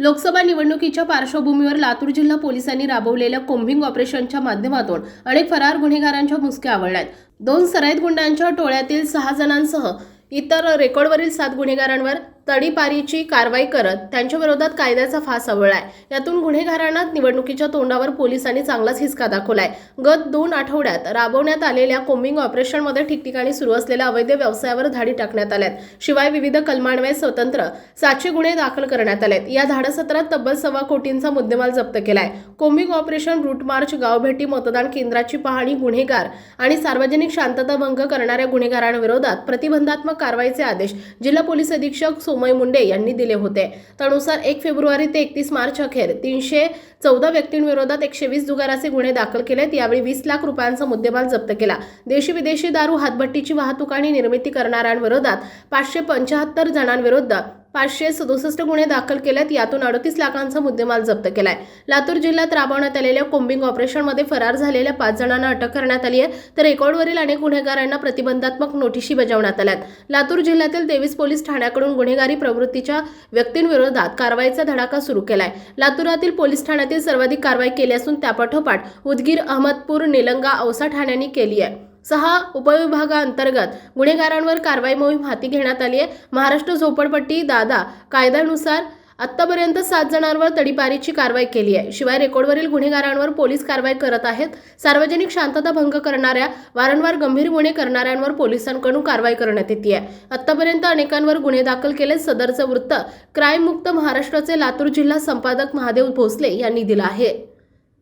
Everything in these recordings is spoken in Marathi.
लोकसभा निवडणुकीच्या पार्श्वभूमीवर लातूर जिल्हा पोलिसांनी राबवलेल्या कोम्बिंग ऑपरेशनच्या माध्यमातून अनेक फरार गुन्हेगारांच्या मुसक्या आवळल्यात. दोन सराईत गुंडांच्या टोळ्यातील सहा जणांसह इतर रेकॉर्डवरील सात गुन्हेगारांवर तडीपारीची कारवाई करत त्यांच्याविरोधात कायद्याचा फास आवळलाय. यातून गुन्हेगारांना निवडणुकीच्या तोंडावर पोलिसांनी चांगलाच हिसका दाखवलाय. गत दोन आठवड्यात राबवण्यात आलेल्या कोम्बिंग ऑपरेशनमध्ये ठिकठिकाणी सुरू असलेल्या अवैध व्यवसायावर धाडी टाकण्यात आल्यात. शिवाय विविध कलमान्वये स्वतंत्र सातशे गुन्हे दाखल करण्यात आलेत. या धाडसत्रात तब्बल सव्वा कोटींचा मुद्देमाल जप्त केलाय. कोम्बिंग ऑपरेशन रूट मार्च गावभेटी मतदान केंद्राची पाहणी गुन्हेगार आणि सार्वजनिक शांतता भंग करणाऱ्या गुन्हेगारांविरोधात प्रतिबंधात्मक कारवाईचे आदेश जिल्हा पोलीस अधीक्षक सोमय मुंडे यांनी दिले होते. त्यानुसार एक फेब्रुवारी ते एकतीस मार्च अखेर तीनशे चौदा व्यक्तींविरोधात एकशे वीस जुगाराचे गुन्हे दाखल केलेत. यावेळी वीस लाख रुपयांचा मुद्देमाल जप्त केला. देशी विदेशी दारू हातभट्टीची वाहतूक आणि निर्मिती करणाऱ्यांविरोधात पाचशे पंचाहत्तर जणांविरुद्ध पाचशे सदुसष्ट गुन्हे दाखल केल्यात. यातून अडतीस लाखांचा मुद्देमाल जप्त केलाय. लातूर जिल्ह्यात राबवण्यात आलेल्या कोम्बिंग ऑपरेशनमध्ये फरार झालेल्या पाच जणांना अटक करण्यात आली आहे. तर रेकॉर्डवरील अनेक गुन्हेगारांना प्रतिबंधात्मक नोटिशी बजावण्यात आल्यात. लातूर जिल्ह्यातील तेवीस पोलीस ठाण्याकडून गुन्हेगारी प्रवृत्तीच्या व्यक्तींविरोधात कारवाईचा धडाका सुरू केलाय. लातूरातील पोलीस ठाण्यातील सर्वाधिक कारवाई केली असून त्यापाठोपाठ उदगीर अहमदपूर निलंगा औसा ठाण्यांनी केली आहे. सहा उपविभागाअंतर्गत गुन्हेगारांवर कारवाई मोहीम हाती घेण्यात आली आहे. महाराष्ट्र झोपडपट्टी दादा कायद्यानुसार आत्तापर्यंत सात जणांवर तडीपारीची कारवाई केली आहे. शिवाय रेकॉर्डवरील गुन्हेगारांवर पोलीस कारवाई करत आहेत. सार्वजनिक शांतता भंग करणाऱ्या वारंवार गंभीर गुन्हे करणाऱ्यांवर पोलिसांकडून कारवाई करण्यात येते आहे. आत्तापर्यंत अनेकांवर गुन्हे दाखल केले. सदरचं वृत्त क्राईम मुक्त महाराष्ट्राचे लातूर जिल्हा संपादक महादेव भोसले यांनी दिलं आहे.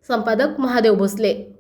संपादक महादेव भोसले